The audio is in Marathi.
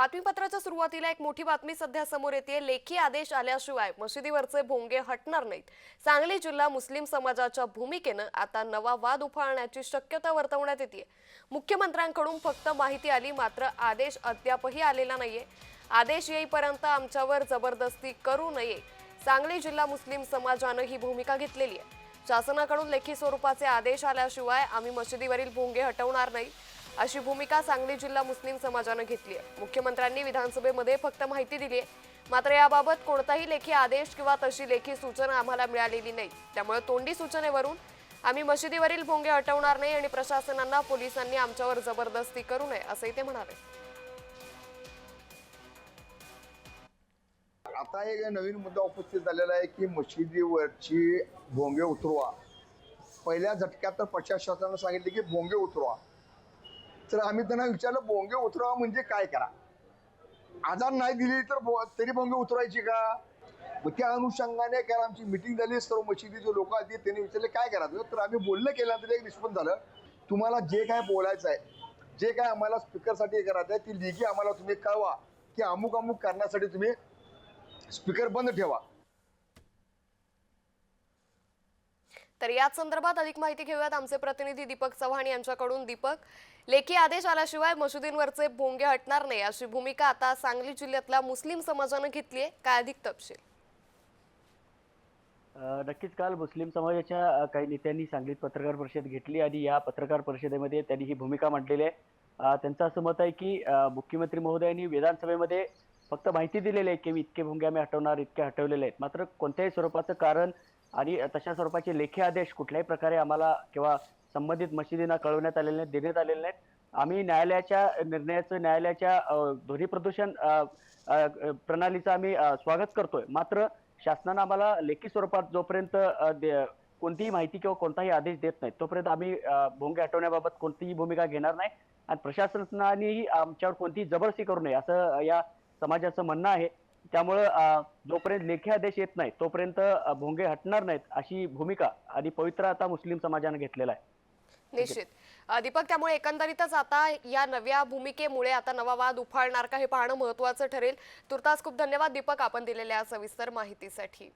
बातमीपत्राच्या सुरुवातीला एक मोठी बातमी सध्या समोर येते लेखी आदेश आल्याशिवाय मशिदीवरचे भोंगे हटणार नाहीत. सांगली जिल्हा मुस्लिम समाजाच्या भूमिकेनं आता नवा वाद उफाळण्याची शक्यता वर्तवण्यात येते मुख्यमंत्र्यांकडून फक्त माहिती आली मात्र आदेश अद्यापही आलेला नाहीये. आदेश येईपर्यंत आमच्यावर जबरदस्ती करू नये. सांगली जिल्हा मुस्लिम समाजानं ही भूमिका घेतलेली आहे. शासनाकडून लेखी स्वरूपाचे आदेश आल्याशिवाय आम्ही मशिदीवरील भोंगे हटवणार नाही. अशी भूमिका सांगली जिल्हा मुस्लिम समाजानं घेतली आहे. मुख्यमंत्र्यांनी विधानसभेमध्ये फक्त माहिती दिली आहे. मात्र याबाबत कोणताही लेखी आदेश किंवा तशी लेखी सूचना आम्हाला मिळालेली नाही. त्यामुळे तोंडी सूचनेवरून आम्ही मशिदीवरील भोंगे हटवणार नाही आणि प्रशासनांना पोलिसांनी आमच्यावर जबरदस्ती करू नये असंही ते म्हणाले. आता एक नवीन मुद्दा उपस्थित झालेला आहे की मशिदीवरची भोंगे उतरवा. पहिल्या झटक्यात तर प्रशासनानं सांगितले की भोंगे उतरवा. तर आम्ही त्यांना विचारलं भोंगे उतरवा म्हणजे काय करा? आजार नाही दिली तर बो तरी भोंगे उतरवायची का? मग त्या अनुषंगाने काय आमची मिटिंग झाली सर्व मशिदीचे लोक आले त्यांनी विचारले काय करायचं तर आम्ही बोलणं केल्यानंतर एक रिस्पॉन्स झालं तुम्हाला जे काय बोलायचं आहे जे काय आम्हाला स्पीकरसाठी करायचं आहे ती लिखी आम्हाला तुम्ही कळवा की अमुक अमुक करण्यासाठी तुम्ही स्पीकर बंद ठेवा. तर याच संदर्भात अधिक माहिती घेऊयात आमचे प्रतिनिधी दीपक चव्हाण यांच्याकडून. दीपक लेखी आदेश आल्याशिवाय मशिदींवरचे भोंगे हटणार नाही अशी भूमिका आता सांगली जिल्ह्यातल्या मुस्लिम समाजानं घेतली आहे काय अधिक तपशील? नक्कीच काल मुस्लिम समाजाच्या काही नेत्यांनी सांगलीत पत्रकार परिषद घेतली आणि या पत्रकार परिषदेमध्ये त्यांनी ही भूमिका मांडलेली आहे. त्यांचं असं मत आहे की मुख्यमंत्री महोदयांनी विधानसभेमध्ये फक्त माहिती दिलेली आहे की इतके भुंगे आम्ही हटवणार इतके हटवलेले आहेत. मात्र कोणत्याही स्वरूपाचं कारण आणि तशा स्वरूपाचे लेखी आदेश कुठल्याही प्रकारे आम्हाला किंवा संबंधित मशिदींना कळवण्यात आलेले नाहीत देण्यात आलेले नाहीत. आम्ही न्यायालयाच्या निर्णयाचं न्यायालयाच्या ध्वनी प्रदूषण प्रणालीचं आम्ही स्वागत करतोय. मात्र शासनानं आम्हाला लेखी स्वरूपात जोपर्यंत कोणतीही माहिती किंवा कोणताही आदेश देत नाही तोपर्यंत आम्ही भोंगे हटवण्याबाबत कोणतीही भूमिका घेणार नाही आणि प्रशासनानेही आमच्यावर कोणतीही जबरदस्ती करू नये असं या समाजाचं म्हणणं आहे. त्यामुळं जोपर्यंत लेखी आदेश येत नाही तोपर्यंत भोंगे हटणार नाहीत अशी भूमिका आणि पवित्र आता मुस्लिम समाजाने घेतलेला आहे. निश्चित. दीपक त्यामुळे एकंदरीतच आता या नव्या भूमिकेमुळे आता नवा वाद उफाळणार का हे पाहणं महत्वाचं ठरेल. तुर्तास खूप धन्यवाद दीपक आपण दिलेल्या सविस्तर माहितीसाठी.